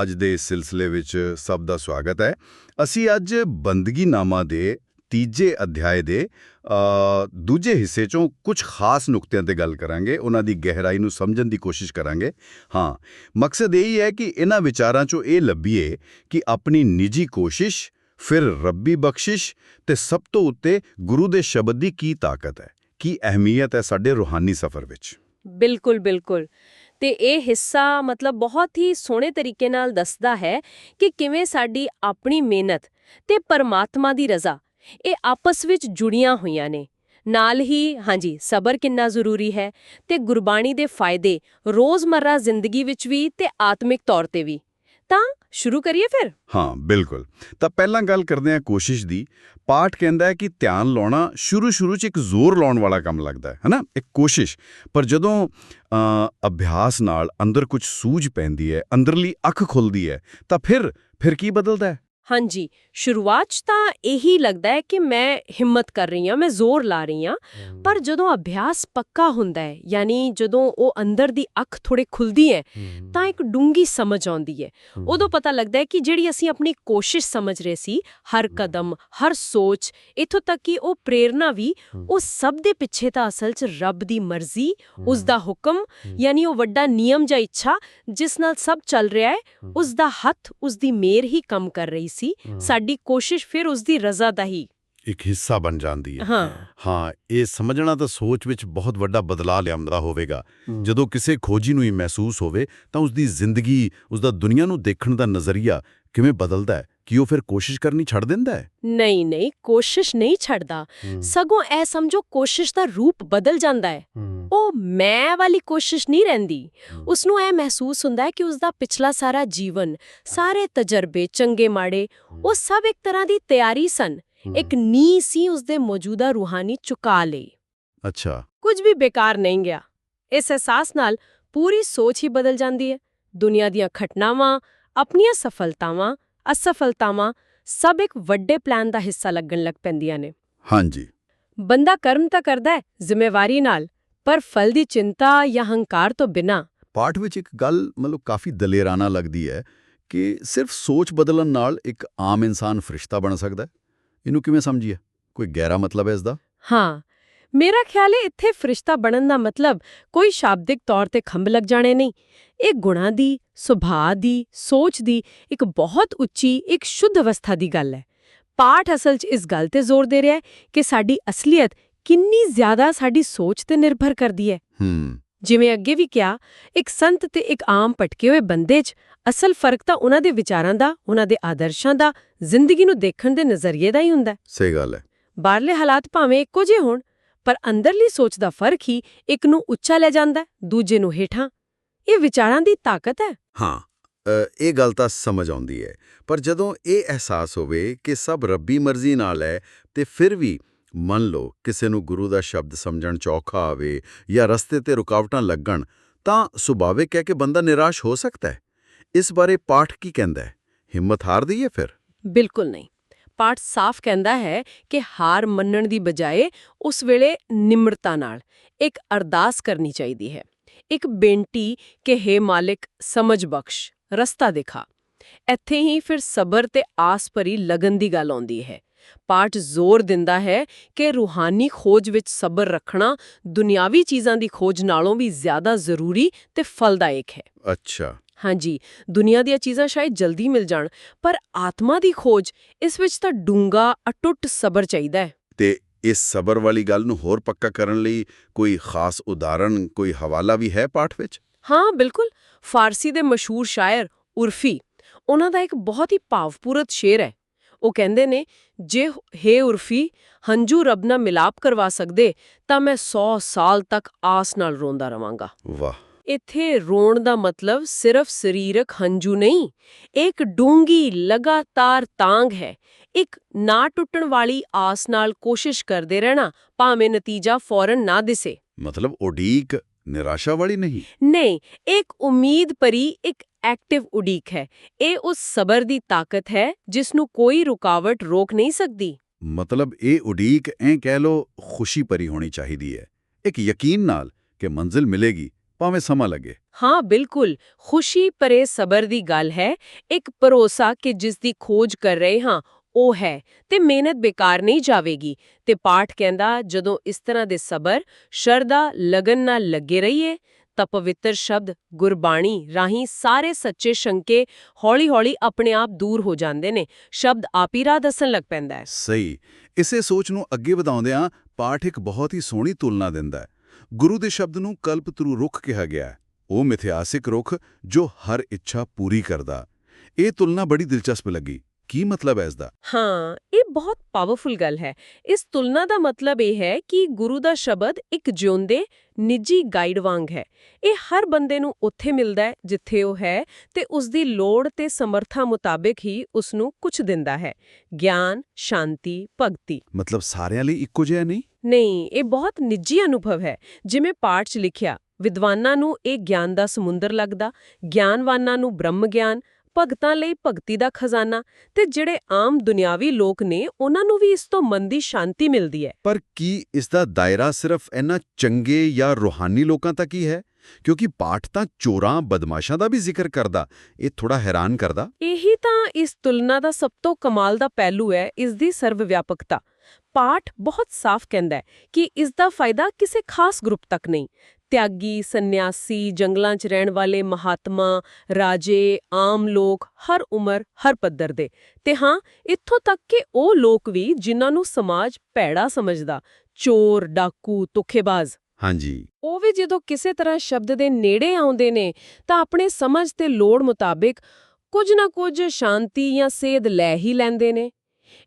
ਅੱਜ ਦੇ ਇਸ ਸਿਲਸਿਲੇ ਵਿੱਚ ਸਭ ਦਾ ਸਵਾਗਤ ਹੈ। ਅਸੀਂ ਅੱਜ ਬੰਦਗੀਨਾਮਾ ਦੇ ਤੀਜੇ ਅਧਿਆਏ ਦੇ ਦੂਜੇ ਹਿੱਸੇ ਚੋਂ ਕੁਝ ਖਾਸ ਨੁਕਤਿਆਂ ਤੇ ਗੱਲ ਕਰਾਂਗੇ। ਉਹਨਾਂ ਦੀ ਗਹਿਰਾਈ ਨੂੰ ਸਮਝਣ ਦੀ ਕੋਸ਼ਿਸ਼ ਕਰਾਂਗੇ। ਹਾਂ, ਮਕਸਦ ਇਹ ਹੈ ਕਿ ਇਹਨਾਂ ਵਿਚਾਰਾਂ ਚੋਂ ਇਹ ਲੱਭੀਏ ਕਿ ਆਪਣੀ ਨਿੱਜੀ ਕੋਸ਼ਿਸ਼, ਫਿਰ ਰੱਬੀ ਬਖਸ਼ਿਸ਼ ਤੇ ਸਭ ਤੋਂ ਉੱਤੇ ਗੁਰੂ ਦੇ ਸ਼ਬਦ ਦੀ ਕੀ ਤਾਕਤ ਹੈ। ਕੀ ਅਹਿਮੀਅਤ ਹੈ ਸਾਡੇ ਰੂਹਾਨੀ ਸਫ਼ਰ ਵਿੱਚ? ਬਿਲਕੁਲ ਬਿਲਕੁਲ। ਤੇ ਇਹ ਹਿੱਸਾ ਮਤਲਬ ਬਹੁਤ ਹੀ ਸੋਹਣੇ ਤਰੀਕੇ ਨਾਲ ਦੱਸਦਾ ਹੈ ਕਿ ਕਿਵੇਂ ਸਾਡੀ ਆਪਣੀ ਮਿਹਨਤ ਤੇ ਪਰਮਾਤਮਾ ਦੀ ਰਜ਼ਾ, ਇਹ ਆਪਸ ਵਿੱਚ ਜੁੜੀਆਂ ਹੋਈਆਂ ਨੇ। ਨਾਲ ਹੀ, ਹਾਂਜੀ, ਸਬਰ ਕਿੰਨਾ ਜ਼ਰੂਰੀ ਹੈ ਤੇ ਗੁਰਬਾਣੀ ਦੇ ਫਾਇਦੇ ਰੋਜ਼ਮਰਰਾ ਜ਼ਿੰਦਗੀ ਵਿੱਚ ਵੀ ਤੇ ਆਤਮਿਕ ਤੌਰ ਤੇ ਵੀ। ਤਾਂ ਸ਼ੁਰੂ ਕਰੀਏ ਫਿਰ? ਹਾਂ, ਬਿਲਕੁਲ। ਤਾਂ ਪਹਿਲਾਂ ਗੱਲ ਕਰਦੇ ਹਾਂ ਕੋਸ਼ਿਸ਼ ਦੀ। ਪਾਠ ਕਹਿੰਦਾ ਹੈ ਕਿ ਧਿਆਨ ਲਾਉਣਾ ਸ਼ੁਰੂ-ਸ਼ੁਰੂ 'ਚ ਇੱਕ ਜ਼ੋਰ ਲਾਉਣ ਵਾਲਾ ਕੰਮ ਲੱਗਦਾ ਹੈ, ਹਨਾ? ਇੱਕ ਕੋਸ਼ਿਸ਼। ਪਰ ਜਦੋਂ ਅਭਿਆਸ ਨਾਲ ਅੰਦਰ ਕੁਝ ਸੂਝ ਪੈਂਦੀ ਹੈ, ਅੰਦਰਲੀ ਅੱਖ ਖੁੱਲਦੀ ਹੈ, ਤਾਂ ਫਿਰ ਫਿਰ ਕੀ ਬਦਲਦਾ ਹੈ? ਹਾਂਜੀ ਸ਼ੁਰੂਆਤ 'ਚ ਤਾਂ ਇਹੀ ਲੱਗਦਾ ਹੈ ਕਿ ਮੈਂ ਹਿੰਮਤ ਕਰ ਰਹੀ ਹਾਂ ਮੈਂ ਜ਼ੋਰ ਲਾ ਰਹੀ ਹਾਂ ਪਰ ਜਦੋਂ ਅਭਿਆਸ ਪੱਕਾ ਹੁੰਦਾ ਹੈ ਯਾਨੀ ਜਦੋਂ ਉਹ ਅੰਦਰ ਦੀ ਅੱਖ ਥੋੜੇ ਖੁੱਲਦੀ ਹੈ ਤਾਂ ਇੱਕ ਡੂੰਗੀ ਸਮਝ ਆਉਂਦੀ ਹੈ। ਉਦੋਂ ਪਤਾ ਲੱਗਦਾ ਹੈ ਕਿ ਜਿਹੜੀ ਅਸੀਂ ਆਪਣੀ ਕੋਸ਼ਿਸ਼ ਸਮਝ ਰਹੇ ਸੀ ਹਰ ਕਦਮ ਹਰ ਸੋਚ ਇਥੋਂ ਤੱਕ ਕਿ ਉਹ ਪ੍ਰੇਰਣਾ ਵੀ ਉਹ ਸਭ ਦੇ ਪਿੱਛੇ ਤਾਂ ਅਸਲ 'ਚ ਰੱਬ ਦੀ ਮਰਜ਼ੀ ਉਸ ਦਾ ਹੁਕਮ ਯਾਨੀ ਉਹ ਵੱਡਾ ਨਿਯਮ ਜਾਂ ਇੱਛਾ ਜਿਸ ਨਾਲ ਸਭ ਚੱਲ ਰਿਹਾ ਹੈ। ਉਸ ਦਾ ਹੱਥ ਉਸ ਦੀ ਮਿਹਰ ਹੀ ਕੰਮ ਕਰ ਰਹੀ ਸੀ ਸਾਡੀ ਕੋਸ਼ਿਸ਼ ਫਿਰ ਉਸ ਦੀ ਰਜ਼ਾ ਦਾ ਹੀ। ਇੱਕ ਹਿੱਸਾ ਬਣ ਜਾਂਦੀ ਹੈ। ਹਾਂ। ਹਾਂ ਇਹ ਸਮਝਣਾ ਤਾਂ ਸੋਚ ਵਿੱਚ ਬਹੁਤ ਵੱਡਾ ਬਦਲਾਅ ਲਿਆਉਂਦਾ ਹੋਵੇਗਾ। ਜਦੋਂ ਕਿਸੇ ਖੋਜੀ ਨੂੰ ਇਹ ਮਹਿਸੂਸ ਹੋਵੇ ਤਾਂ ਉਸ ਦੀ ਜ਼ਿੰਦਗੀ ਉਸ ਦਾ ਦੁਨੀਆ ਨੂੰ ਦੇਖਣ ਦਾ ਨਜ਼ਰੀਆ ਕਿਵੇਂ ਬਦਲਦਾ ਹੈ? ਕਿ ਉਹ ਫਿਰ ਕੋਸ਼ਿਸ਼ ਕਰਨੀ ਛੱਡ ਦਿੰਦਾ ਹੈ? ਨਹੀਂ ਨਹੀਂ ਕੋਸ਼ਿਸ਼ ਨਹੀਂ ਛੱਡਦਾ। ਸਗੋਂ ਇਹ ਸਮਝੋ ਕੋਸ਼ਿਸ਼ ਦਾ ਰੂਪ ਬਦਲ ਜਾਂਦਾ ਹੈ। ਉਹ ਮੈਂ ਵਾਲੀ ਕੋਸ਼ਿਸ਼ ਨਹੀਂ ਰਹਿੰਦੀ। ਉਸ ਨੂੰ ਇਹ ਮਹਿਸੂਸ ਹੁੰਦਾ ਹੈ ਕਿ ਉਸ ਦਾ ਪਿਛਲਾ ਸਾਰਾ ਜੀਵਨ ਸਾਰੇ ਤਜਰਬੇ ਚੰਗੇ ਮਾੜੇ ਉਹ ਸਭ ਇੱਕ ਤਰ੍ਹਾਂ ਦੀ ਤਿਆਰੀ ਸਨ। ਇੱਕ ਨੀ ਸੀ ਉਸ ਦੇ ਮੌਜੂਦਾ ਰੂਹਾਨੀ ਚੁਕਾ ਲਈ। ਅੱਛਾ। ਕੁਝ ਵੀ ਬੇਕਾਰ ਨਹੀਂ ਗਿਆ। ਇਸ ਅਹਿਸਾਸ ਨਾਲ ਪੂਰੀ ਸੋਚ ਹੀ ਬਦਲ ਜਾਂਦੀ ਹੈ। ਦੁਨੀਆ ਦੀਆਂ ਘਟਨਾਵਾਂ ਆਪਣੀਆਂ ਸਫਲਤਾਵਾਂ ਅਸਫਲਤਾਵਾਂ ਸਭ ਇੱਕ ਵੱਡੇ ਪਲਾਨ ਦਾ ਹਿੱਸਾ ਲੱਗਣ ਲੱਗ ਪੈਂਦੀਆਂ ਨੇ। ਹਾਂਜੀ। ਬੰਦਾ ਕਰਮ ਤਾਂ ਕਰਦਾ ਹੈ ਜ਼ਿੰਮੇਵਾਰੀ ਨਾਲ ਪਰ ਫਲ ਦੀ ਚਿੰਤਾ ਜਾਂ ਹੰਕਾਰ ਤੋਂ ਬਿਨਾ। ਪਾਠ ਵਿੱਚ ਇੱਕ ਗੱਲ ਮਤਲਬ ਕਾਫੀ ਦਲੇਰਾਨਾ ਲੱਗਦੀ ਹੈ ਕਿ ਸਿਰਫ ਸੋਚ ਬਦਲਣ ਨਾਲ ਇੱਕ ਆਮ ਇਨਸਾਨ ਫਰਿਸ਼ਤਾ ਬਣ ਸਕਦਾ ਹੈ। ਇਹਨੂੰ ਕਿਵੇਂ ਸਮਝੀਏ? ਕੋਈ ਗਹਿਰਾ ਮਤਲਬ ਹੈ ਇਸ ਦਾ? ਹਾਂ ਮੇਰਾ ਖਿਆਲ ਹੈ ਇੱਥੇ ਫਰਿਸ਼ਤਾ ਬਣਨ ਦਾ ਮਤਲਬ ਕੋਈ ਸ਼ਾਬਦਿਕ ਤੌਰ ਤੇ ਖੰਭ ਲੱਗ ਜਾਣੇ ਨਹੀਂ ਇਹ ਗੁਣਾਂ ਦੀ ਸੁਭਾਅ ਦੀ ਸੋਚ ਦੀ ਇੱਕ ਬਹੁਤ ਉੱਚੀ ਇੱਕ ਸ਼ੁੱਧ ਅਵਸਥਾ ਦੀ ਗੱਲ ਹੈ। ਪਾਠ ਅਸਲ 'ਚ ਇਸ ਗੱਲ ਤੇ ਜ਼ੋਰ ਦੇ ਰਿਹਾ ਹੈ ਕਿ ਸਾਡੀ ਅਸਲੀਅਤ ਕਿੰਨੀ ਜ਼ਿਆਦਾ ਸਾਡੀ ਸੋਚ ਤੇ ਨਿਰਭਰ ਕਰਦੀ ਹੈ। ਜਿਵੇਂ ਅੱਗੇ ਵੀ ਕਿਹਾ ਇੱਕ ਸੰਤ ਤੇ ਇੱਕ ਆਮ ਭਟਕੇ ਹੋਏ ਬੰਦੇ 'ਚ ਅਸਲ ਫ਼ਰਕ ਤਾਂ ਉਹਨਾਂ ਦੇ ਵਿਚਾਰਾਂ ਦਾ ਉਹਨਾਂ ਦੇ ਆਦਰਸ਼ਾਂ ਦਾ ਜ਼ਿੰਦਗੀ ਨੂੰ ਦੇਖਣ ਦੇ ਨਜ਼ਰੀਏ ਦਾ ਹੀ ਹੁੰਦਾ ਸਹੀ ਗੱਲ ਹੈ। ਬਾਹਰਲੇ ਹਾਲਾਤ ਭਾਵੇਂ ਇੱਕੋ ਜਿਹੇ ਹੋਣ ਪਰ ਅੰਦਰਲੀ ਸੋਚ ਦਾ ਫ਼ਰਕ ਹੀ ਇੱਕ ਨੂੰ ਉੱਚਾ ਲੈ ਜਾਂਦਾ ਦੂਜੇ ਨੂੰ ਹੇਠਾਂ। ਇਹ ਵਿਚਾਰਾਂ ਦੀ ਤਾਕਤ ਹੈ। ਹਾਂ ਇਹ ਗੱਲ ਤਾਂ ਸਮਝ ਆਉਂਦੀ ਹੈ। ਪਰ ਜਦੋਂ ਇਹ ਅਹਿਸਾਸ ਹੋਵੇ ਕਿ ਸਭ ਰੱਬੀ ਮਰਜ਼ੀ ਨਾਲ ਹੈ ਤੇ ਫਿਰ ਵੀ ਮੰਨ ਲਓ ਕਿਸੇ ਨੂੰ ਗੁਰੂ ਦਾ ਸ਼ਬਦ ਸਮਝਣ ਚੌਖਾ ਆਵੇ ਜਾਂ ਰਸਤੇ ਤੇ ਰੁਕਾਵਟਾਂ ਲੱਗਣ ਤਾਂ ਸੁਭਾਵਿਕ ਹੈ ਕਿ ਬੰਦਾ ਨਿਰਾਸ਼ ਹੋ ਸਕਦਾ ਹੈ। ਇਸ ਬਾਰੇ ਪਾਠ ਕੀ ਕਹਿੰਦਾ ਹੈ? ਹਿੰਮਤ ਹਾਰਦੀ ਹੈ ਫਿਰ? ਬਿਲਕੁਲ ਨਹੀਂ। ਪਾਠ ਸਾਫ਼ ਕਹਿੰਦਾ ਹੈ ਕਿ ਹਾਰ ਮੰਨਣ ਦੀ ਬਜਾਏ ਉਸ ਵੇਲੇ ਨਿਮਰਤਾ ਨਾਲ ਇੱਕ ਅਰਦਾਸ ਕਰਨੀ ਚਾਹੀਦੀ ਹੈ। ਇੱਕ ਬੇਨਤੀ ਕਿ हे ਮਾਲਿਕ, ਸਮਝ ਬਖਸ਼, ਰਸਤਾ ਦਿਖਾ। ਇੱਥੇ ਹੀ ਫਿਰ ਸਬਰ ਤੇ ਆਸ ਭਰੀ ਲਗਨ ਦੀ ਗੱਲ ਆਉਂਦੀ ਹੈ। ਪਾਠ ਜ਼ੋਰ ਦਿੰਦਾ ਹੈ ਕਿ ਰੂਹਾਨੀ ਖੋਜ ਵਿੱਚ ਸਬਰ ਰੱਖਣਾ ਦੁਨਿਆਵੀ ਚੀਜ਼ਾਂ ਦੀ ਖੋਜ ਨਾਲੋਂ ਵੀ ਜ਼ਿਆਦਾ ਜ਼ਰੂਰੀ ਤੇ ਫਲਦਾਇਕ ਹੈ। ਅੱਛਾ। ਹਾਂਜੀ ਦੁਨੀਆ ਦੀਆਂ ਚੀਜ਼ਾਂ ਸ਼ਾਇਦ ਜਲਦੀ ਮਿਲ ਜਾਣ ਪਰ ਆਤਮਾ ਦੀ ਖੋਜ ਇਸ ਵਿੱਚ ਤਾਂ ਡੂੰਗਾ ਅਟੁੱਟ ਸਬਰ ਚਾਹੀਦਾ ਹੈ। ਤੇ ਇਸ ਸਬਰ ਵਾਲੀ ਗੱਲ ਨੂੰ ਹੋਰ ਪੱਕਾ ਕਰਨ ਲਈ ਕੋਈ ਖਾਸ ਉਦਾਹਰਣ ਕੋਈ ਹਵਾਲਾ ਵੀ ਹੈ ਪਾਠ ਵਿੱਚ? ਹਾਂ ਬਿਲਕੁਲ। ਫਾਰਸੀ ਦੇ ਮਸ਼ਹੂਰ ਸ਼ਾਇਰ ਉਰਫੀ ਉਹਨਾਂ ਦਾ ਇੱਕ ਬਹੁਤ ਹੀ ਭਾਵਪੂਰਤ ਸ਼ੇਰ ਹੈ। ਉਹ ਕਹਿੰਦੇ ਨੇ ਜੇ ਹੈ ਉਰਫੀ ਹੰਝੂ ਰੱਬ ਨਾਲ ਮਿਲਾਪ ਕਰਵਾ ਸਕਦੇ ਤਾਂ ਮੈਂ 100 ਸਾਲ ਤੱਕ ਆਸ ਨਾਲ ਰੋਂਦਾ ਰਵਾਂਗਾ। ਵਾਹ। ਇੱਥੇ ਰੋਣ ਦਾ ਮਤਲਬ ਸਿਰਫ ਸਰੀਰਕ ਹੰਝੂ ਨਹੀਂ ਇੱਕ ਡੂੰਗੀ ਲਗਾਤਾਰ ਤਾਂਗ ਹੈ। ਇੱਕ ਨਾ ਟੁੱਟਣ ਵਾਲੀ ਆਸ ਨਾਲ ਕੋਸ਼ਿਸ਼ ਕਰਦੇ ਰਹਿਣਾ ਭਾਵੇਂ ਨਤੀਜਾ ਫੌਰਨ ਨਾ ਦਿਸੇ। ਮਤਲਬ ਉਡੀਕ ਨਿਰਾਸ਼ਾ ਵਾਲੀ ਨਹੀਂ? ਨਹੀਂ ਇੱਕ ਉਮੀਦ ਭਰੀ ਇੱਕ ਐਕਟਿਵ ਉਡੀਕ ਹੈ। ਇਹ ਉਸ ਸਬਰ ਦੀ ਤਾਕਤ ਹੈ ਜਿਸ ਨੂੰ ਕੋਈ ਰੁਕਾਵਟ ਰੋਕ ਨਹੀਂ ਸਕਦੀ। ਮਤਲਬ ਇਹ ਉਡੀਕ ਐਂ ਕਹਿ ਲੋ ਖੁਸ਼ੀ ਭਰੀ ਹੋਣੀ ਚਾਹੀਦੀ ਹੈ। ਇੱਕ ਯਕੀਨ ਨਾਲ ਕਿ ਮੰਜ਼ਿਲ ਮਿਲੇਗੀ ਭਾਵੇਂ ਸਮਾਂ ਲੱਗੇ। ਹਾਂ ਬਿਲਕੁਲ। ਖੁਸ਼ੀ ਪਰੇ ਸਬਰ ਦੀ ਗੱਲ ਹੈ। ਇੱਕ ਭਰੋਸਾ ਕਿ ਜਿਸ ਦੀ ਖੋਜ ਕਰ ਰਹੇ ਹਾਂ ਉਹ ਹੈ ਤੇ ਮਿਹਨਤ ਬੇਕਾਰ ਨਹੀਂ ਜਾਵੇਗੀ। ਤੇ ਪਾਠ ਕਹਿੰਦਾ ਜਦੋਂ ਇਸ ਤਰ੍ਹਾਂ ਦੇ ਸਬਰ ਸ਼ਰਧਾ ਲਗਨ ਨਾਲ ਲੱਗੇ ਰਹੀਏ ਤਾਂ ਪਵਿੱਤਰ ਸ਼ਬਦ ਗੁਰਬਾਣੀ ਰਾਹੀਂ ਸਾਰੇ ਸੱਚੇ ਸ਼ੰਕੇ ਹੌਲੀ-ਹੌਲੀ ਆਪਣੇ ਆਪ ਦੂਰ ਹੋ ਜਾਂਦੇ ਨੇ। ਸ਼ਬਦ ਆਪ ਹੀ ਰਾਹ ਦੱਸਣ ਲੱਗ ਪੈਂਦਾ ਹੈ। ਸਹੀ। ਇਸੇ ਸੋਚ ਨੂੰ ਅੱਗੇ ਵਧਾਉਂਦਿਆਂ ਪਾਠ ਇੱਕ ਬਹੁਤ ਹੀ ਸੋਹਣੀ ਤੁਲਨਾ ਦਿੰਦਾ ਹੈ। ਗੁਰੂ ਦੇ ਸ਼ਬਦ ਨੂੰ ਕਲਪਤਰੂ ਰੁੱਖ ਕਿਹਾ ਗਿਆ ਉਹ ਮਿਥਿਹਾਸਿਕ ਰੁੱਖ ਜੋ ਹਰ ਇੱਛਾ ਪੂਰੀ ਕਰਦਾ। ਇਹ ਤੁਲਨਾ ਬੜੀ ਦਿਲਚਸਪ ਲੱਗੀ। ਕੀ ਮਤਲਬ ਹੈ ਇਸ ਦਾ ਹਾਂ ਇਹ ਬਹੁਤ ਪਾਵਰਫੁਲ ਗੱਲ ਹੈ। ਇਸ ਤੁਲਨਾ ਦਾ ਮਤਲਬ ਇਹ ਹੈ ਕਿ ਗੁਰੂ ਦਾ ਸ਼ਬਦ ਇੱਕ ਜਿਉਂਦੇ ਨਿੱਜੀ ਗਾਈਡ ਵਾਂਗ ਹੈ। ਇਹ ਹਰ ਬੰਦੇ ਨੂੰ ਉੱਥੇ ਮਿਲਦਾ ਹੈ ਜਿੱਥੇ ਉਹ ਹੈ ਤੇ ਉਸ ਦੀ ਲੋੜ ਤੇ ਸਮਰੱਥਾ ਮੁਤਾਬਿਕ ਹੀ ਉਸ ਨੂੰ ਕੁਝ ਦਿੰਦਾ ਹੈ। ਗਿਆਨ ਸ਼ਾਂਤੀ ਭਗਤੀ। ਮਤਲਬ ਸਾਰਿਆਂ ਲਈ ਇੱਕੋ ਜਿਹਾ ਨਹੀਂ? ਨਹੀਂ ਇਹ ਬਹੁਤ ਨਿੱਜੀ ਅਨੁਭਵ ਹੈ। ਜਿਵੇਂ ਪਾਠ 'ਚ ਲਿਖਿਆ ਵਿਦਵਾਨਾਂ ਨੂੰ ਇਹ ਗਿਆਨ ਦਾ ਸਮੁੰਦਰ ਲੱਗਦਾ ਗਿਆਨਵਾਨਾਂ ਨੂੰ ਬ੍ਰਹਮ ਗਿਆਨ ਭਗਤਾਂ ਲਈ ਭਗਤੀ ਦਾ ਖਜ਼ਾਨਾ ਤੇ ਜਿਹੜੇ ਆਮ ਦੁਨਿਆਵੀ ਲੋਕ ਨੇ ਉਹਨਾਂ ਨੂੰ ਵੀ ਇਸ ਤੋਂ ਮਨ ਦੀ ਸ਼ਾਂਤੀ ਮਿਲਦੀ ਹੈ। ਪਰ ਕੀ ਇਸ ਦਾ ਦਾਇਰਾ ਸਿਰਫ ਇਹਨਾਂ ਚੰਗੇ ਜਾਂ ਰੂਹਾਨੀ ਲੋਕਾਂ ਤੱਕ ਹੀ ਹੈ? ਕਿਉਂਕਿ ਪਾਠ ਤਾਂ ਚੋਰਾਂ ਬਦਮਾਸ਼ਾਂ ਦਾ ਵੀ ਜ਼ਿਕਰ ਕਰਦਾ ਇਹ ਥੋੜਾ ਹੈਰਾਨ ਕਰਦਾ। ਇਹੀ ਤਾਂ ਇਸ ਤੁਲਨਾ ਦਾ ਸਭ ਤੋਂ ਕਮਾਲ ਦਾ ਪਹਿਲੂ ਹੈ ਇਸ ਦੀ ਸਰਵਵਿਆਪਕਤਾ। ਪਾਠ ਬਹੁਤ ਸਾਫ਼ ਕਹਿੰਦਾ ਹੈ ਕਿ ਇਸ ਦਾ ਫਾਇਦਾ ਕਿਸੇ ਖਾਸ ਗਰੁੱਪ ਤੱਕ ਨਹੀਂ ਤਿਆਗੀ ਸੰਨਿਆਸੀ ਜੰਗਲਾਂ 'ਚ ਰਹਿਣ ਵਾਲੇ ਮਹਾਤਮਾ ਰਾਜੇ ਆਮ ਲੋਕ ਹਰ ਉਮਰ ਹਰ ਪੱਧਰ ਦੇ। ਤੇ ਹਾਂ ਇੱਥੋਂ ਤੱਕ ਕਿ ਉਹ ਲੋਕ ਵੀ ਜਿਨ੍ਹਾਂ ਨੂੰ ਸਮਾਜ ਭੈੜਾ ਸਮਝਦਾ ਚੋਰ ਡਾਕੂ ਧੋਖੇਬਾਜ਼। ਹਾਂਜੀ। ਉਹ ਵੀ ਜਦੋਂ ਕਿਸੇ ਤਰ੍ਹਾਂ ਸ਼ਬਦ ਦੇ ਨੇੜੇ ਆਉਂਦੇ ਨੇ ਤਾਂ ਆਪਣੇ ਸਮਝ ਤੇ ਲੋੜ ਮੁਤਾਬਿਕ ਕੁਝ ਨਾ ਕੁਝ ਸ਼ਾਂਤੀ ਜਾਂ ਸੇਧ ਲੈ ਹੀ ਲੈਂਦੇ ਨੇ।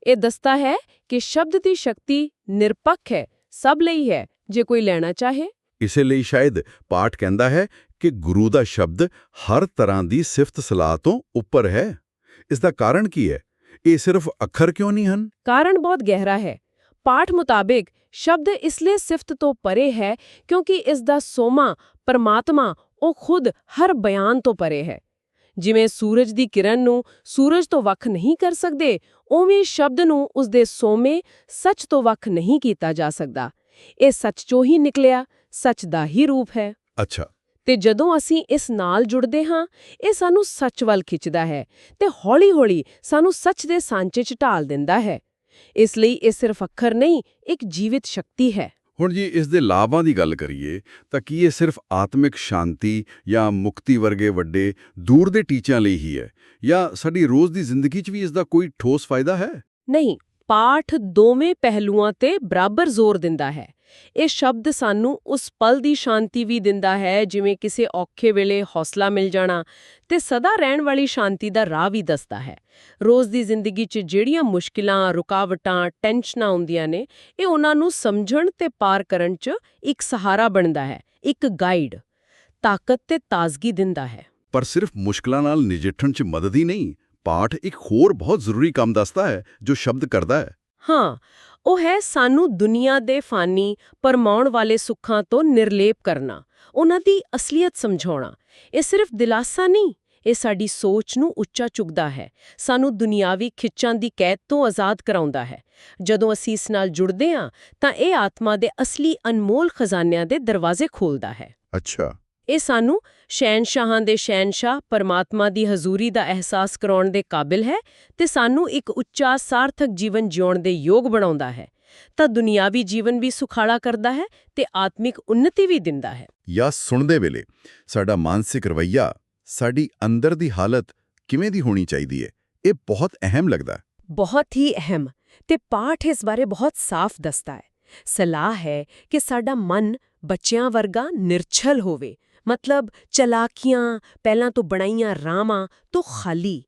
ਇਹ ਦੱਸਦਾ ਹੈ ਕਿ ਸ਼ਬਦ ਦੀ ਸ਼ਕਤੀ ਨਿਰਪੱਖ ਹੈ ਸਭ ਲਈ ਹੈ ਜੇ ਕੋਈ ਲੈਣਾ ਚਾਹੇ। ਇਸੇ ਲਈ ਸ਼ਾਇਦ ਪਾਠ ਕਹਿੰਦਾ ਹੈ ਕਿ ਗੁਰੂ ਦਾ ਸ਼ਬਦ ਹਰ ਤਰ੍ਹਾਂ ਦੀ ਸਿਫਤ ਸਲਾਹ ਤੋਂ ਉੱਪਰ ਹੈ। ਇਸ ਦਾ ਕਾਰਨ ਕੀ ਹੈ? ਇਹ ਸਿਰਫ ਅੱਖਰ ਕਿਉਂ ਨਹੀਂ ਹਨ? ਕਾਰਨ ਬਹੁਤ ਗਹਿਰਾ ਹੈ। ਪਾਠ ਮੁਤਾਬਿਕ ਸ਼ਬਦ ਇਸ ਲਈ ਸਿਫਤ ਤੋਂ ਪਰੇ ਹੈ ਕਿਉਂਕਿ ਇਸ ਦਾ ਸੋਮਾ, ਪਰਮਾਤਮਾ, ਉਹ ਖੁਦ ਹਰ ਬਿਆਨ ਤੋਂ ਪਰੇ ਹੈ। ਜਿਵੇਂ ਸੂਰਜ ਦੀ ਕਿਰਨ ਨੂੰ ਸੂਰਜ ਤੋਂ ਵੱਖ ਨਹੀਂ ਕਰ ਸਕਦੇ, ਉਵੇਂ ਸ਼ਬਦ ਨੂੰ ਉਸ ਦੇ ਸੋਮੇ ਸੱਚ ਤੋਂ ਵੱਖ ਨਹੀਂ ਕੀਤਾ ਜਾ ਸਕਦਾ। ਇਹ ਸੱਚ ਚੋਂ ਹੀ ਨਿਕਲਿਆ ਸੱਚ ਦਾ ਹੀ ਰੂਪ ਹੈ। ਅੱਛਾ। ਤੇ ਜਦੋਂ ਅਸੀਂ ਇਸ ਨਾਲ ਜੁੜਦੇ ਹਾਂ ਇਹ ਸਾਨੂੰ ਸੱਚ ਵੱਲ ਖਿੱਚਦਾ ਹੈ ਤੇ ਹੌਲੀ-ਹੌਲੀ ਸਾਨੂੰ ਸੱਚ ਦੇ ਸਾਂਚੇ 'ਚ ਢਾਲ ਦਿੰਦਾ ਹੈ। ਇਸ ਲਈ ਇਹ ਸਿਰਫ ਅੱਖਰ ਨਹੀਂ ਇੱਕ ਜੀਵਿਤ ਸ਼ਕਤੀ ਹੈ। ਹੁਣ ਜੀ ਇਸ ਦੇ ਲਾਭਾਂ ਦੀ ਗੱਲ ਕਰੀਏ ਤਾਂ ਕੀ ਇਹ ਸਿਰਫ ਆਤਮਿਕ ਸ਼ਾਂਤੀ ਜਾਂ ਮੁਕਤੀ ਵਰਗੇ ਵੱਡੇ ਦੂਰ ਦੇ ਟੀਚਿਆਂ ਲਈ ਹੀ ਹੈ ਜਾਂ ਸਾਡੀ ਰੋਜ਼ ਦੀ ਜ਼ਿੰਦਗੀ 'ਚ ਵੀ ਇਸ ਦਾ ਕੋਈ ਠੋਸ ਫਾਇਦਾ ਹੈ? ਨਹੀਂ ਪਾਠ ਦੋਵੇਂ ਪਹਿਲੂਆਂ ਤੇ ਬਰਾਬਰ ਜ਼ੋਰ ਦਿੰਦਾ ਹੈ। ਇਹ ਸ਼ਬਦ ਸਾਨੂੰ ਉਸ ਪਲ ਦੀ ਸ਼ਾਂਤੀ ਵੀ ਦਿੰਦਾ ਹੈ, ਜਿਵੇਂ ਕਿਸੇ ਔਖੇ ਵੇਲੇ ਹੌਸਲਾ ਮਿਲ ਜਾਣਾ ਤੇ ਸਦਾ ਰਹਿਣ ਵਾਲੀ ਸ਼ਾਂਤੀ ਦਾ ਰਾਹ ਵੀ ਦੱਸਦਾ ਹੈ। ਰੋਜ਼ ਦੀ ਜ਼ਿੰਦਗੀ 'ਚ ਜਿਹੜੀਆਂ ਮੁਸ਼ਕਿਲਾਂ, ਰੁਕਾਵਟਾਂ, ਟੈਨਸ਼ਨਾਂ ਆਉਂਦੀਆਂ ਨੇ, ਇਹ ਉਹਨਾਂ ਨੂੰ ਸਮਝਣ ਤੇ ਪਾਰ ਕਰਨ 'ਚ ਇੱਕ ਸਹਾਰਾ ਬਣਦਾ ਹੈ, ਇੱਕ ਗਾਈਡ, ਤਾਕਤ ਤੇ ਤਾਜ਼ਗੀ ਦਿੰਦਾ ਹੈ। ਪਰ ਸਿਰਫ ਮੁਸ਼ਕਲਾਂ ਨਾਲ ਨਜਿੱਠਣ 'ਚ ਮਦਦ ਹੀ ਨਹੀਂ ਪਾਠ ਇੱਕ ਹੋਰ ਬਹੁਤ ਜ਼ਰੂਰੀ ਕੰਮ ਦੱਸਦਾ ਹੈ ਜੋ ਸ਼ਬਦ ਕਰਦਾ ਹੈ। ਹਾਂ ਉਹ ਹੈ ਸਾਨੂੰ ਦੁਨੀਆ ਦੇ ਫਾਨੀ ਪਰਮਾਉਣ ਵਾਲੇ ਸੁੱਖਾਂ ਤੋਂ ਨਿਰਲੇਪ ਕਰਨਾ ਉਹਨਾਂ ਦੀ ਅਸਲੀਅਤ ਸਮਝਾਉਣਾ। ਇਹ ਸਿਰਫ ਦਿਲਾਸਾ ਨਹੀਂ ਇਹ ਸਾਡੀ ਸੋਚ ਨੂੰ ਉੱਚਾ ਚੁੱਕਦਾ ਹੈ ਸਾਨੂੰ ਦੁਨਿਆਵੀ ਖਿੱਚਾਂ ਦੀ ਕੈਦ ਤੋਂ ਆਜ਼ਾਦ ਕਰਾਉਂਦਾ ਹੈ। ਜਦੋਂ ਅਸੀਂ ਇਸ ਨਾਲ ਜੁੜਦੇ ਹਾਂ ਤਾਂ ਇਹ ਆਤਮਾ ਦੇ ਅਸਲੀ ਅਨਮੋਲ ਖਜ਼ਾਨਿਆਂ ਦੇ ਦਰਵਾਜ਼ੇ ਖੋਲਦਾ ਹੈ। ਅੱਛਾ। ਇਹ ਸਾਨੂੰ ਸ਼ਹਿਨਸ਼ਾਹਾਂ ਦੇ ਸ਼ਹਿਨਸ਼ਾਹ ਪਰਮਾਤਮਾ ਦੀ ਹਜ਼ੂਰੀ ਦਾ ਅਹਿਸਾਸ ਕਰਾਉਣ ਦੇ ਕਾਬਿਲ ਹੈ ਤੇ ਸਾਨੂੰ ਇੱਕ ਉੱਚਾ ਸਾਰਥਕ ਜੀਵਨ ਜਿਉਣ ਦੇ ਯੋਗ ਬਣਾਉਂਦਾ ਹੈ। ਤਾਂ ਦੁਨਿਆਵੀ ਜੀਵਨ ਵੀ ਸੁਖਾਲਾ ਕਰਦਾ ਹੈ ਤੇ ਆਤਮਿਕ ਉન્નਤੀ ਵੀ ਦਿੰਦਾ ਹੈ। ਜਾਂ ਸੁਣਦੇ ਵੇਲੇ ਸਾਡਾ ਮਾਨਸਿਕ ਰਵੱਈਆ ਸਾਡੀ ਅੰਦਰ ਦੀ ਹਾਲਤ ਕਿਵੇਂ ਦੀ ਹੋਣੀ ਚਾਹੀਦੀ ਹੈ ਇਹ ਬਹੁਤ ਅਹਿਮ ਲੱਗਦਾ। ਬਹੁਤ ਹੀ ਅਹਿਮ ਤੇ ਪਾਠ ਇਸ ਬਾਰੇ ਬਹੁਤ ਸਾਫ਼ ਦੱਸਦਾ ਹੈ। ਸਲਾਹ ਹੈ ਕਿ ਸਾਡਾ ਮਨ ਬੱਚਿਆਂ ਵਰਗਾ ਨਿਰਛਲ ਹੋਵੇ ਮਤਲਬ ਚਲਾਕੀਆਂ, ਪਹਿਲਾਂ ਤੋਂ ਬਣਾਈਆਂ ਰਾਮਾਂ ਤੋਂ ਖਾਲੀ।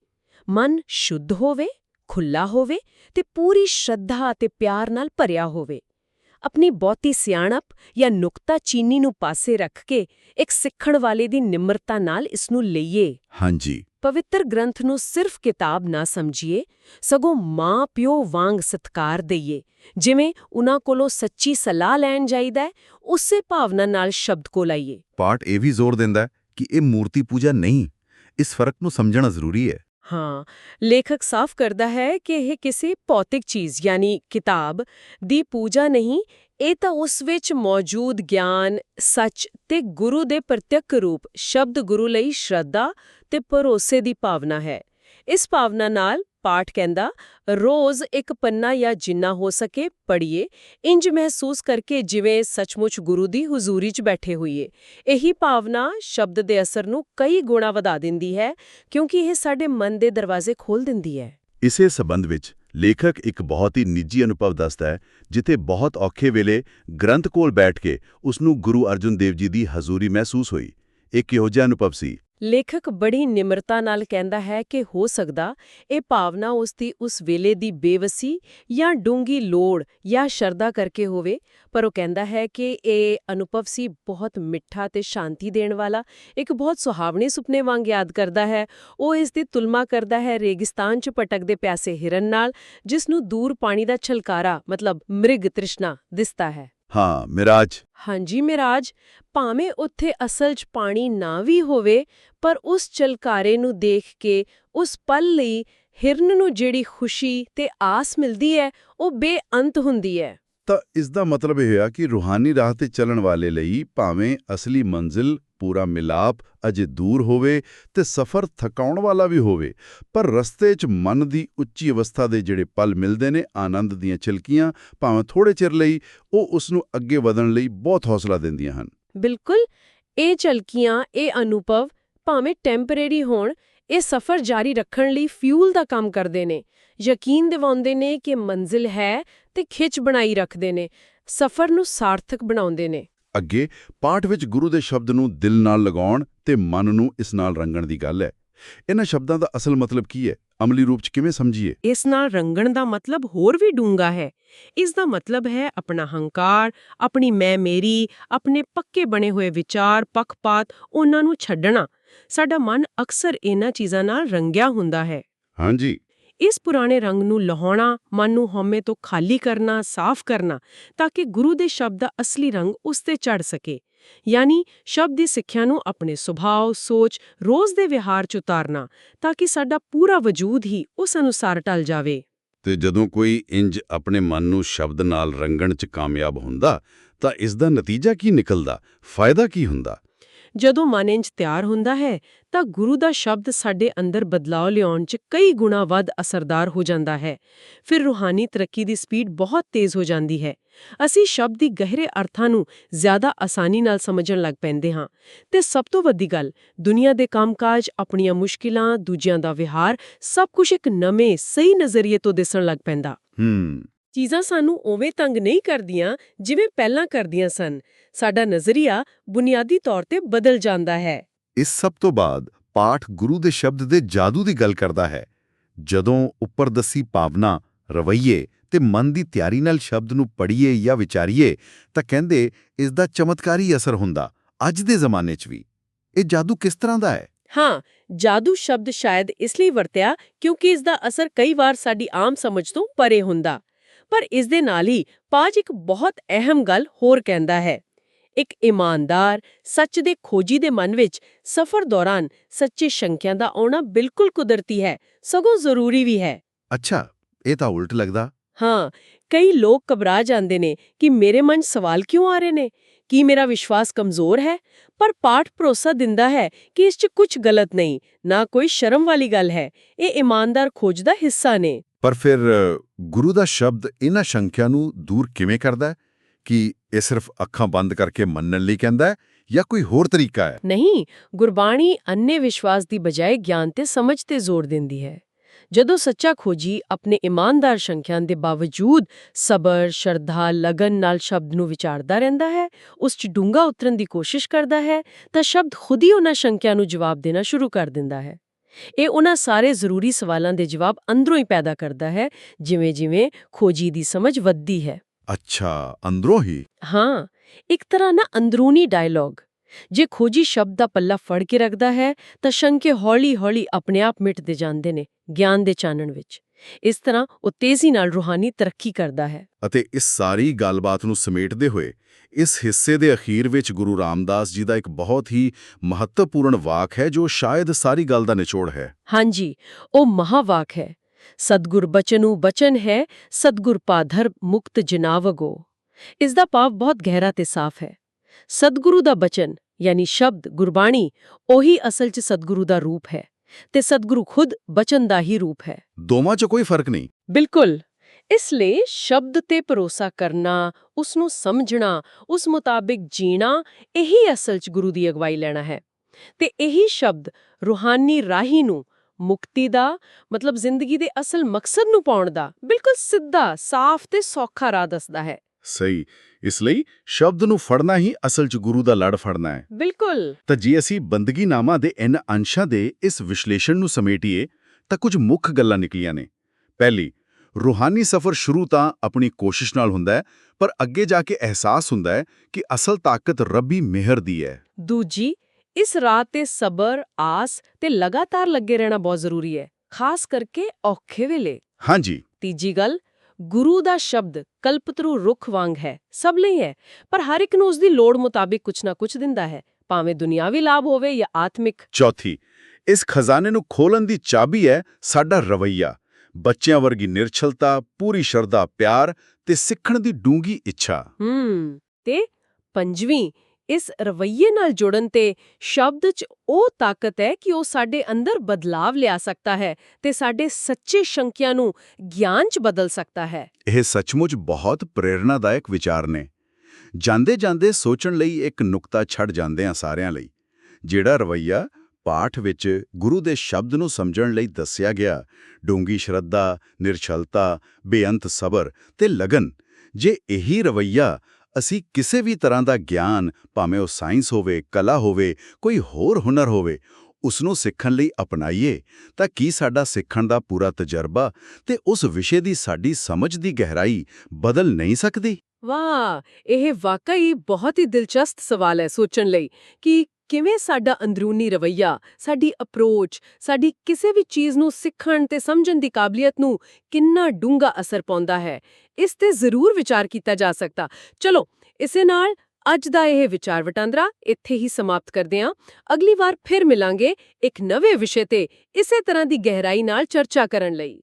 ਮਨ ਸ਼ੁੱਧ ਹੋਵੇ ਖੁੱਲਾ ਹੋਵੇ ਤੇ ਪੂਰੀ ਸ਼ਰਧਾ ਤੇ ਪਿਆਰ ਨਾਲ ਭਰਿਆ ਹੋਵੇ। ਆਪਣੀ ਬਹੁਤੀ ਸਿਆਣਪ ਜਾਂ ਨੁਕਤਾ ਚੀਨੀ ਨੂੰ ਪਾਸੇ ਰੱਖ ਕੇ ਇੱਕ ਸਿੱਖਣ ਵਾਲੇ ਦੀ ਨਿਮਰਤਾ ਨਾਲ ਇਸ ਨੂੰ ਲਈਏ। ਹਾਂਜੀ। ਪਵਿੱਤਰ ਗ੍ਰੰਥ ਨੂੰ ਸਿਰਫ ਕਿਤਾਬ ਨਾ ਸਮਝੀਏ ਸਗੋਂ ਮਾਂ ਪਿਓ ਵਾਂਗ ਸਤਕਾਰ ਦਈਏ। ਜਿਵੇਂ ਉਹਨਾਂ ਕੋਲੋਂ ਸੱਚੀ ਸਲਾਹ ਲੈਣ ਜਾਈਦਾ ਹੈ ਉਸੇ ਭਾਵਨਾ ਨਾਲ ਸ਼ਬਦ ਕੋ ਲਾਈਏ। ਪਾਠ ਇਹ ਵੀ ਜ਼ੋਰ ਦਿੰਦਾ ਹੈ ਕਿ ਇਹ ਮੂਰਤੀ ਪੂਜਾ ਨਹੀਂ ਇਸ ਫ਼ਰਕ ਨੂੰ ਸਮਝਣਾ ਜ਼ਰੂਰੀ ਹੈ। ਹਾਂ ਲੇਖਕ ਸਾਫ਼ ਕਰਦਾ ਹੈ ਕਿ ਇਹ ਕਿਸੇ ਭੌਤਿਕ ਚੀਜ਼ ਯਾਨੀ ਕਿਤਾਬ ਦੀ ਪੂਜਾ ਨਹੀਂ ਇਹ ਤਾਂ ਉਸ ਵਿੱਚ ਮੌਜੂਦ ਗਿਆਨ, ਸੱਚ ਤੇ ਗੁਰੂ ਦੇ ਪ੍ਰਤੱਖ ਰੂਪ, ਸ਼ਬਦ ਗੁਰੂ ਲਈ ਸ਼ਰਧਾ ਤੇ ਭਰੋਸੇ ਦੀ ਭਾਵਨਾ ਹੈ। ਇਸ ਭਾਵਨਾ ਨਾਲ ਪਾਠ ਕਹਿੰਦਾ, ਰੋਜ਼ ਇੱਕ ਪੰਨਾ ਜਾਂ ਜਿੰਨਾ ਹੋ ਸਕੇ ਪੜ੍ਹੀਏ, ਇੰਜ ਮਹਿਸੂਸ ਕਰਕੇ ਜਿਵੇਂ ਸੱਚਮੁੱਚ ਗੁਰੂ ਦੀ ਹਜ਼ੂਰੀ 'ਚ ਬੈਠੇ ਹੋਈਏ। ਇਹੀ ਭਾਵਨਾ ਸ਼ਬਦ ਦੇ ਅਸਰ ਨੂੰ ਕਈ ਗੁਣਾ ਵਧਾ ਦਿੰਦੀ ਹੈ, ਕਿਉਂਕਿ ਇਹ ਸਾਡੇ ਮਨ ਦੇ ਦਰਵਾਜ਼ੇ ਖੋਲ ਦਿੰਦੀ ਹੈ। ਇਸੇ ਸਬੰਧ ਵਿੱਚ ਲੇਖਕ ਇੱਕ ਬਹੁਤ ਹੀ ਨਿੱਜੀ ਅਨੁਭਵ ਦੱਸਦਾ ਹੈ, ਜਿੱਥੇ ਬਹੁਤ ਔਖੇ ਵੇਲੇ ਗ੍ਰੰਥ ਕੋਲ ਬੈਠ ਕੇ ਉਸ ਨੂੰ ਗੁਰੂ ਅਰਜਨ ਦੇਵ ਜੀ ਦੀ ਹਜ਼ੂਰੀ ਮਹਿਸੂਸ ਹੋਈ। ਇਹ ਕਿਹੋ ਜਿਹਾ ਅਨੁਭਵ ਸੀ? ਲੇਖਕ ਬੜੀ ਨਿਮਰਤਾ ਨਾਲ ਕਹਿੰਦਾ ਹੈ ਕਿ ਹੋ ਸਕਦਾ ਇਹ ਭਾਵਨਾ ਉਸ ਦੀ ਉਸ ਵੇਲੇ ਦੀ ਬੇਵਸੀ ਜਾਂ ਡੂੰਗੀ ਲੋੜ ਜਾਂ ਸ਼ਰਧਾ ਕਰਕੇ ਹੋਵੇ, ਪਰ ਉਹ ਕਹਿੰਦਾ ਹੈ ਕਿ ਇਹ ਅਨੁਭਵ ਸੀ ਬਹੁਤ ਮਿੱਠਾ ਤੇ ਸ਼ਾਂਤੀ ਦੇਣ ਵਾਲਾ, ਇੱਕ ਬਹੁਤ ਸੁਹਾਵਣੇ ਸੁਪਨੇ ਵਾਂਗ ਯਾਦ ਕਰਦਾ ਹੈ। ਉਹ ਇਸ ਦੀ ਤੁਲਨਾ ਕਰਦਾ ਹੈ ਰੇਗਿਸਤਾਨ 'ਚ ਭਟਕਦੇ ਪਿਆਸੇ ਹਿਰਨ ਨਾਲ, ਜਿਸ ਨੂੰ ਦੂਰ ਪਾਣੀ ਦਾ ਛਲਕਾਰਾ, ਮਤਲਬ ਮ੍ਰਿਗ ਤ੍ਰਿਸ਼ਨਾ, ਦਿਸਦਾ ਹੈ। ਹਾਂ ਮਿਰਾਜ। ਹਾਂਜੀ ਮਿਰਾਜ ਭਾਵੇਂ ਉੱਥੇ ਅਸਲ 'ਚ ਪਾਣੀ ਨਾ ਵੀ ਹੋਵੇ ਪਰ ਉਸ ਚਲਕਾਰੇ ਨੂੰ ਦੇਖ ਕੇ ਉਸ ਪਲ ਲਈ ਹਿਰਨ ਨੂੰ ਜਿਹੜੀ ਖੁਸ਼ੀ ਤੇ ਆਸ ਮਿਲਦੀ ਹੈ ਉਹ ਬੇਅੰਤ ਹੁੰਦੀ ਹੈ। ਤਾਂ ਇਸ ਦਾ ਮਤਲਬ ਇਹ ਹੋਇਆ ਕਿ ਰੂਹਾਨੀ ਰਾਹ ਤੇ ਚੱਲਣ ਵਾਲੇ ਲਈ ਭਾਵੇਂ ਅਸਲੀ ਮੰਜ਼ਿਲ ਪੂਰਾ ਮਿਲਾਪ ਅਜੇ ਦੂਰ ਹੋਵੇ ਤੇ ਸਫ਼ਰ ਥਕਾਉਣ ਵਾਲਾ ਵੀ ਹੋਵੇ, ਪਰ ਰਸਤੇ 'ਚ ਮਨ ਦੀ ਉੱਚੀ ਅਵਸਥਾ ਦੇ ਜਿਹੜੇ ਪਲ ਮਿਲਦੇ ਨੇ, ਆਨੰਦ ਦੀਆਂ ਚਿਲਕੀਆਂ ਭਾਵੇਂ ਥੋੜੇ ਚਿਰ ਲਈ, ਉਹ ਉਸ ਨੂੰ ਅੱਗੇ ਵਧਣ ਲਈ ਬਹੁਤ ਹੌਸਲਾ ਦਿੰਦੀਆਂ ਹਨ। ਬਿਲਕੁਲ, ਇਹ ਝਲਕੀਆਂ, ਇਹ ਅਨੁਭਵ, ਭਾਵੇਂ ਟੈਂਪਰੇਰੀ ਹੋਣ, ਇਹ ਸਫ਼ਰ ਜਾਰੀ ਰੱਖਣ ਲਈ ਫਿਊਲ ਦਾ ਕੰਮ ਕਰਦੇ ਨੇ। ਯਕੀਨ ਦਿਵਾਉਂਦੇ ਨੇ ਕਿ ਮੰਜ਼ਿਲ ਹੈ ਤੇ ਖਿੱਚ ਬਣਾਈ ਰੱਖਦੇ ਨੇ, ਸਫ਼ਰ ਨੂੰ ਸਾਰਥਕ ਬਣਾਉਂਦੇ ਨੇ। ਅੱਗੇ ਪਾਠ ਵਿੱਚ ਗੁਰੂ ਦੇ ਸ਼ਬਦ ਨੂੰ ਦਿਲ ਨਾਲ ਲਗਾਉਣ ਤੇ ਮਨ ਨੂੰ ਇਸ ਨਾਲ ਰੰਗਣ ਦੀ ਗੱਲ ਹੈ। ਇਹਨਾਂ ਸ਼ਬਦਾਂ ਦਾ ਅਸਲ ਮਤਲਬ ਕੀ ਹੈ? ਅਮਲੀ ਰੂਪ 'ਚ ਕਿਵੇਂ ਸਮਝੀਏ? ਇਸ ਨਾਲ ਰੰਗਣ ਦਾ ਮਤਲਬ ਹੋਰ ਵੀ ਡੂੰਗਾ ਹੈ। ਇਸ ਦਾ ਮਤਲਬ ਹੈ ਆਪਣਾ ਹੰਕਾਰ ਆਪਣੀ ਮੈਂ ਮੇਰੀ ਆਪਣੇ ਪੱਕੇ ਬਣੇ ਹੋਏ ਵਿਚਾਰ ਪੱਖਪਾਤ ਉਹਨਾਂ ਨੂੰ ਛੱਡਣਾ। ਸਾਡਾ ਮਨ ਅਕਸਰ ਇਹਨਾਂ ਚੀਜ਼ਾਂ ਨਾਲ ਰੰਗਿਆ ਹੁੰਦਾ ਹੈ। ਹਾਂਜੀ। ਇਸ ਪੁਰਾਣੇ ਰੰਗ ਨੂੰ ਲਹਾਉਣਾ ਮਨ ਨੂੰ ਹਉਮੈ ਤੋਂ ਖਾਲੀ ਕਰਨਾ, ਸਾਫ਼ ਕਰਨਾ ਤਾਂ ਕਿ ਗੁਰੂ ਦੇ ਸ਼ਬਦ ਦਾ ਅਸਲੀ ਰੰਗ ਉਸ ਤੇ ਚੜ ਸਕੇ। ਯਾਨੀ ਸ਼ਬਦ ਦੀ ਸਿੱਖਿਆ ਨੂੰ ਆਪਣੇ ਸੁਭਾਅ, ਸੋਚ, ਰੋਜ਼ ਦੇ ਵਿਹਾਰ 'ਚ ਉਤਾਰਨਾ ਤਾਂ ਕਿ ਸਾਡਾ ਪੂਰਾ ਵਜੂਦ ਹੀ ਉਸ ਅਨੁਸਾਰ ਢਲ ਜਾਵੇ। ਤੇ ਜਦੋਂ ਕੋਈ ਇੰਜ ਆਪਣੇ ਮਨ ਨੂੰ ਸ਼ਬਦ ਨਾਲ ਰੰਗਣ 'ਚ ਕਾਮਯਾਬ ਹੁੰਦਾ ਤਾਂ ਇਸ ਦਾ ਨਤੀਜਾ ਕੀ ਨਿਕਲਦਾ? ਫਾਇਦਾ ਕੀ ਹੁੰਦਾ? ਜਦੋਂ ਮਨ ਇੰਜ ਤਿਆਰ ਹੁੰਦਾ ਹੈ, ਤਾਂ ਗੁਰੂ ਦਾ ਸ਼ਬਦ ਸਾਡੇ ਅੰਦਰ ਬਦਲਾਅ ਲਿਆਉਣ 'ਚ ਕਈ ਗੁਣਾ ਵੱਧ ਅਸਰਦਾਰ ਹੋ ਜਾਂਦਾ ਹੈ। ਫਿਰ ਰੂਹਾਨੀ ਤਰੱਕੀ ਦੀ ਸਪੀਡ ਬਹੁਤ ਤੇਜ਼ ਹੋ ਜਾਂਦੀ ਹੈ। ਅਸੀਂ ਸ਼ਬਦ ਦੀ ਗਹਿਰੇ ਅਰਥਾਂ ਨੂੰ ਜ਼ਿਆਦਾ ਆਸਾਨੀ ਨਾਲ ਸਮਝਣ ਲੱਗ ਪੈਂਦੇ ਹਾਂ। ਤੇ ਸਭ ਤੋਂ ਵੱਡੀ ਗੱਲ, ਦੁਨੀਆ ਦੇ ਕੰਮਕਾਜ, ਆਪਣੀਆਂ ਮੁਸ਼ਕਿਲਾਂ, ਦੂਜਿਆਂ ਦਾ ਵਿਹਾਰ ਸਭ ਕੁਝ ਇੱਕ ਨਵੇਂ, ਸਹੀ ਨਜ਼ਰੀਏ ਤੋਂ ਦਿਸਣ ਲੱਗ ਪੈਂਦਾ। ਹੂੰ। ਚੀਜ਼ਾਂ ਸਾਨੂੰ ਉਵੇਂ ਤੰਗ ਨਹੀਂ ਕਰਦੀਆਂ ਜਿਵੇਂ ਪਹਿਲਾਂ ਕਰਦੀਆਂ ਸਨ। ਸਾਡਾ ਨਜ਼ਰੀਆ ਬੁਨਿਆਦੀ ਤੌਰ ਤੇ ਬਦਲ ਜਾਂਦਾ ਹੈ। ਇਸ ਸਭ ਤੋਂ ਬਾਅਦ ਪਾਠ ਗੁਰੂ ਦੇ ਸ਼ਬਦ ਦੇ ਜਾਦੂ ਦੀ ਗੱਲ ਕਰਦਾ ਹੈ। ਜਦੋਂ ਉੱਪਰ ਦੱਸੀ ਭਾਵਨਾ ਰਵਈਏ ਤੇ ਮਨ ਦੀ ਤਿਆਰੀ ਨਾਲ ਸ਼ਬਦ ਨੂੰ ਪੜ੍ਹੀਏ ਜਾਂ ਵਿਚਾਰੀਏ ਤਾਂ ਕਹਿੰਦੇ ਇਸ ਦਾ ਚਮਤਕਾਰੀ ਅਸਰ ਹੁੰਦਾ ਅੱਜ ਦੇ ਜ਼ਮਾਨੇ 'ਚ ਵੀ। ਇਹ ਜਾਦੂ ਕਿਸ ਤਰ੍ਹਾਂ ਦਾ ਹੈ? ਹਾਂ ਜਾਦੂ ਸ਼ਬਦ ਸ਼ਾਇਦ ਇਸ ਲਈ ਵਰਤਿਆ ਕਿਉਂਕਿ ਇਸ ਦਾ ਅਸਰ ਕਈ ਵਾਰ ਸਾਡੀ ਆਮ ਸਮਝ ਤੋਂ ਪਰੇ ਹੁੰਦਾ। ਪਰ ਇਸ ਦੇ ਨਾਲ ਹੀ ਪਾਜ ਇੱਕ ਬਹੁਤ ਅਹਿਮ ਗੱਲ ਹੋਰ ਕਹਿੰਦਾ ਹੈ। ਇੱਕ ਇਮਾਨਦਾਰ ਸੱਚ ਦੇ ਖੋਜੀ ਦੇ ਮਨ ਵਿੱਚ ਸਫ਼ਰ ਦੌਰਾਨ ਸੱਚੇ ਸ਼ੰਕਿਆਂ ਦਾ ਆਉਣਾ ਬਿਲਕੁਲ ਕੁਦਰਤੀ ਹੈ ਸਗੋਂ ਜ਼ਰੂਰੀ ਵੀ ਹੈ। ਅੱਛਾ ਇਹ ਤਾਂ ਉਲਟ ਲੱਗਦਾ। ਹਾਂ ਕਈ ਲੋਕ ਘਬਰਾ ਜਾਂਦੇ ਨੇ ਕਿ ਮੇਰੇ ਮਨ 'ਚ ਸਵਾਲ ਕਿਉਂ ਆ ਰਹੇ ਨੇ? ਕੀ ਮੇਰਾ ਵਿਸ਼ਵਾਸ ਕਮਜ਼ੋਰ ਹੈ? ਪਰ ਪਾਠ ਭਰੋਸਾ ਦਿੰਦਾ ਹੈ ਕਿ ਇਸ 'ਚ ਕੁਝ ਗਲਤ ਨਹੀਂ ਨਾ ਕੋਈ ਸ਼ਰਮ ਵਾਲੀ ਗੱਲ ਹੈ। ਇਹ ਇਮਾਨਦਾਰ ਖੋਜ ਦਾ ਹਿੱਸਾ ਨੇ। ਪਰ ਫਿਰ, ਗੁਰੂ ਦਾ ਸ਼ਬਦ ਇਹਨਾਂ ਸ਼ੰਕਿਆਂ ਨੂੰ ਦੂਰ ਕਿਵੇਂ ਕਰਦਾ ਕਿ ਇਹ ਸਿਰਫ ਅੱਖਾਂ ਬੰਦ ਕਰਕੇ ਮੰਨਣ ਲਈ ਕਹਿੰਦਾ ਹੈ ਜਾਂ ਕੋਈ ਹੋਰ ਤਰੀਕਾ ਹੈ? ਨਹੀਂ, ਗੁਰਬਾਣੀ ਅੰਨੇ ਵਿਸ਼ਵਾਸ ਦੀ ਬਜਾਏ ਗਿਆਨ ਤੇ ਸਮਝ ਤੇ ਜ਼ੋਰ ਦਿੰਦੀ ਹੈ। ਜਦੋਂ ਸੱਚਾ ਖੋਜੀ ਆਪਣੇ ਇਮਾਨਦਾਰ ਸ਼ੰਕਿਆਂ ਦੇ ਬਾਵਜੂਦ ਸਬਰ, ਸ਼ਰਧਾ, ਲਗਨ ਨਾਲ ਸ਼ਬਦ ਨੂੰ ਵਿਚਾਰਦਾ ਰਹਿੰਦਾ ਹੈ, ਉਸ 'ਚ ਡੂੰਘਾ ਉਤਰਨ ਦੀ ਕੋਸ਼ਿਸ਼ ਕਰਦਾ ਹੈ, ਤਾਂ ਸ਼ਬਦ ਖੁਦ ਹੀ ਉਹਨਾਂ ਸ਼ੰਕਿਆਂ ਨੂੰ ਜਵਾਬ ਦੇਣਾ ਸ਼ੁਰੂ ਕਰ ਦਿੰਦਾ ਹੈ। ਇਹ ਉਹਨਾਂ ਸਾਰੇ ਜ਼ਰੂਰੀ ਸਵਾਲਾਂ ਦੇ ਜਵਾਬ ਅੰਦਰੋਂ ਹੀ ਪੈਦਾ ਕਰਦਾ ਹੈ ਜਿਵੇਂ-ਜਿਵੇਂ ਖੋਜੀ ਦੀ ਸਮਝ ਵੱਧਦੀ ਹੈ। ਅੱਛਾ ਅੰਦਰੋਂ ਹੀ? ਹਾਂ ਇੱਕ ਤਰ੍ਹਾਂ ਨਾ ਅੰਦਰੂਨੀ ਡਾਇਲੌਗ ਜੇ ਖੋਜੀ ਸ਼ਬਦ ਦਾ ਪੱਲਾ ਫੜ ਕੇ ਰੱਖਦਾ ਹੈ ਤਾਂ ਸ਼ੰਕੇ ਹੌਲੀ-ਹੌਲੀ ਆਪਣੇ ਆਪ ਮਿਟਦੇ ਜਾਂਦੇ ਨੇ ਗਿਆਨ ਦੇ ਚਾਨਣ ਵਿੱਚ। ਇਸ ਤਰ੍ਹਾਂ ਉਹ ਤੇਜ਼ੀ ਨਾਲ ਰੂਹਾਨੀ ਤਰੱਕੀ ਕਰਦਾ ਹੈ। ਅਤੇ ਇਸ ਸਾਰੀ ਗੱਲਬਾਤ ਨੂੰ ਸਮੇਟਦੇ ਹੋਏ ਇਸ ਹਿੱਸੇ ਦੇ ਅਖੀਰ ਵਿੱਚ ਗੁਰੂ ਰਾਮਦਾਸ ਜੀ ਦਾ ਇੱਕ ਬਹੁਤ ਹੀ ਮਹੱਤਵਪੂਰਨ ਵਾਕ ਹੈ ਜੋ ਸ਼ਾਇਦ ਸਾਰੀ ਗੱਲ ਦਾ ਨਿਚੋੜ ਹੈ। ਹਾਂਜੀ ਉਹ ਮਹਾਵਾਕ ਹੈ। ਸਤਗੁਰ ਬਚਨੂ ਬਚਨ ਹੈ ਸਤਗੁਰ ਪਾਧਰ ਮੁਕਤ ਜਨਾਵਗੋ। ਇਸ ਦਾ ਭਾਵ ਬਹੁਤ ਗਹਿਰਾ ਤੇ ਸਾਫ਼ ਹੈ। ਸਤਿਗੁਰੂ ਦਾ ਬਚਨ ਯਾਨੀ ਸ਼ਬਦ ਗੁਰਬਾਣੀ ਉਹੀ ਅਸਲ 'ਚ ਸਤਿਗੁਰੂ ਦਾ ਰੂਪ ਹੈ। ਤੇ ਸਤਿਗੁਰੂ ਖੁਦ ਬਚਨ ਦਾ ਹੀ ਰੂਪ ਹੈ। ਦੋਵਾਂ 'ਚ ਕੋਈ ਫ਼ਰਕ ਨਹੀਂ। ਬਿਲਕੁਲ। ਇਸ ਲਈ ਸ਼ਬਦ ਤੇ ਭਰੋਸਾ ਕਰਨਾ ਉਸ ਨੂੰ ਸਮਝਣਾ ਉਸ ਮੁਤਾਬਿਕ ਜੀਣਾ ਇਹੀ ਅਸਲ 'ਚ ਗੁਰੂ ਦੀ ਅਗਵਾਈ ਲੈਣਾ ਹੈ। ਤੇ ਇਹੀ ਸ਼ਬਦ ਰੂਹਾਨੀ ਰਾਹੀ ਨੂੰ ਮੁਕਤੀ ਦਾ ਮਤਲਬ ਜ਼ਿੰਦਗੀ ਦੇ ਅਸਲ ਮਕਸਦ ਨੂੰ ਪਾਉਣ ਦਾ ਬਿਲਕੁਲ ਸਿੱਧਾ ਸਾਫ਼ ਤੇ ਸੌਖਾ ਰਾਹ ਦੱਸਦਾ ਹੈ। ਸਹੀ। ਇਸ ਲਈ ਸ਼ਬਦ ਨੂੰ ਫੜਨਾ ਹੀ ਅਸਲ 'ਚ ਗੁਰੂ ਦਾ ਲੜ ਫੜਨਾ ਹੈ। ਬਿਲਕੁਲ। ਤਾਂ ਜੇ ਅਸੀਂ ਬੰਦਗੀਨਾਮਾ ਦੇ ਇਨ ਅੰਸ਼ਾਂ ਦੇ ਇਸ ਵਿਸ਼ਲੇਸ਼ਣ ਨੂੰ ਸਮੇਟੀਏ ਤਾਂ ਕੁਝ ਮੁੱਖ ਗੱਲਾਂ ਨਿਕਲੀਆਂ ਨੇ। ਪਹਿਲੀ ਰੂਹਾਨੀ ਸਫ਼ਰ ਸ਼ੁਰੂ ਤਾਂ ਆਪਣੀ ਕੋਸ਼ਿਸ਼ ਨਾਲ ਹੁੰਦਾ ਹੈ ਪਰ ਅੱਗੇ ਜਾ ਕੇ ਅਹਿਸਾਸ ਹੁੰਦਾ ਹੈ ਕਿ ਅਸਲ ਤਾਕਤ ਰੱਬੀ ਮਿਹਰ ਦੀ ਹੈ। ਦੂਜੀ ਇਸ ਰਾਹ ਤੇ ਸਬਰ ਆਸ ਤੇ ਲਗਾਤਾਰ ਲੱਗੇ ਰਹਿਣਾ ਬਹੁਤ ਜ਼ਰੂਰੀ ਹੈ ਖਾਸ ਕਰਕੇ ਔਖੇ ਵੇਲੇ। ਹਾਂਜੀ। ਤੀਜੀ ਗੱਲ ਗੁਰੂ ਦਾ ਸ਼ਬਦ ਕਲਪਤਰੂ ਰੁੱਖ ਵਾਂਗ ਹੈ ਸਭ ਲਈ ਹੈ ਪਰ ਹਰ ਇੱਕ ਨੂੰ ਉਸ ਦੀ ਲੋੜ ਮੁਤਾਬਿਕ ਕੁਝ ਨਾ ਕੁਝ ਦਿੰਦਾ ਹੈ ਭਾਵੇਂ ਦੁਨਿਆਵੀ ਲਾਭ ਹੋਵੇ ਜਾਂ ਆਤਮਿਕ। ਚੌਥੀ ਇਸ ਖਜ਼ਾਨੇ ਨੂੰ ਖੋਲਣ ਦੀ ਚਾਬੀ ਹੈ ਸਾਡਾ ਰਵਈਆ ਬੱਚਿਆਂ ਵਰਗੀ ਨਿਰਛਲਤਾ ਪੂਰੀ ਸ਼ਰਧਾ ਪਿਆਰ ਤੇ ਸਿੱਖਣ ਦੀ ਡੂੰਗੀ ਇੱਛਾ। ਹੂੰ ਤੇ ਪੰਜਵੀਂ ਇਸ ਰਵੱਈਏ ਨਾਲ ਜੁੜਨ ਤੇ ਸ਼ਬਦ 'ਚ ਉਹ ਤਾਕਤ ਹੈ ਕਿ ਉਹ ਸਾਡੇ ਅੰਦਰ ਬਦਲਾਵ ਲਿਆ ਸਕਦਾ ਹੈ ਤੇ ਸਾਡੇ ਸੱਚੇ ਸ਼ੰਕਿਆਂ ਨੂੰ ਗਿਆਨ 'ਚ ਬਦਲ ਸਕਦਾ ਹੈ। ਇਹ ਸੱਚਮੁੱਚ ਬਹੁਤ ਪ੍ਰੇਰਣਾਦਾਇਕ ਵਿਚਾਰ ਨੇ। ਜਾਂਦੇ ਜਾਂਦੇ ਸੋਚਣ ਲਈ ਇੱਕ ਨੁਕਤਾ ਛੱਡ ਜਾਂਦੇ ਆ ਸਾਰਿਆਂ ਲਈ, ਜਿਹੜਾ ਰਵਈਆ ਪਾਠ ਵਿੱਚ ਗੁਰੂ ਦੇ ਸ਼ਬਦ ਨੂੰ ਸਮਝਣ ਲਈ ਦੱਸਿਆ ਗਿਆ, ਡੂੰਗੀ ਸ਼ਰਧਾ, ਨਿਰਛਲਤਾ, ਬੇਅੰਤ ਸਬਰ ਤੇ ਲਗਨ, ਜੇ ਇਹੀ ਰਵਈਆ ਅਸੀਂ ਕਿਸੇ ਵੀ ਤਰ੍ਹਾਂ ਦਾ ਗਿਆਨ, ਭਾਵੇਂ ਉਹ ਸਾਇੰਸ ਹੋਵੇ, ਕਲਾ ਹੋਵੇ, ਕੋਈ ਹੋਰ ਹੁਨਰ ਹੋਵੇ ਉਸ ਨੂੰ ਸਿੱਖਣ ਲਈ ਅਪਣਾਈਏ, ਤਾਂ ਕੀ ਸਾਡਾ ਸਿੱਖਣ ਦਾ ਪੂਰਾ ਤਜਰਬਾ ਤੇ ਉਸ ਵਿਸ਼ੇ ਦੀ ਸਾਡੀ ਸਮਝ ਦੀ ਗਹਿਰਾਈ ਬਦਲ ਨਹੀਂ ਸਕਦੀ? ਵਾਹ! ਇਹ ਵਾਕਈ ਬਹੁਤ ਹੀ ਦਿਲਚਸਪ ਸਵਾਲ ਹੈ ਸੋਚਣ ਲਈ ਕਿ ਕਿਵੇਂ ਸਾਡਾ ਅੰਦਰੂਨੀ ਰਵਈਆ, ਸਾਡੀ ਅਪਰੋਚ ਸਾਡੀ ਕਿਸੇ ਵੀ ਚੀਜ਼ ਨੂੰ ਸਿੱਖਣ ਤੇ ਸਮਝਣ ਦੀ ਕਾਬਲੀਅਤ ਨੂੰ ਕਿੰਨਾ ਡੂੰਘਾ ਅਸਰ ਪਾਉਂਦਾ ਹੈ, ਇਸ ਤੇ ਜ਼ਰੂਰ ਵਿਚਾਰ ਕੀਤਾ ਜਾ ਸਕਦਾ। ਚਲੋ, ਇਸੇ ਨਾਲ ਅੱਜ ਦਾ ਇਹ ਵਿਚਾਰ ਵਟਾਂਦਰਾ ਇੱਥੇ ਹੀ ਸਮਾਪਤ ਕਰਦੇ ਹਾਂ। ਅਗਲੀ ਵਾਰ ਫਿਰ ਮਿਲਾਂਗੇ ਇੱਕ ਨਵੇਂ ਵਿਸ਼ੇ ਤੇ ਇਸੇ ਤਰ੍ਹਾਂ ਦੀ ਗਹਿਰਾਈ ਨਾਲ ਚਰਚਾ ਕਰਨ ਲਈ।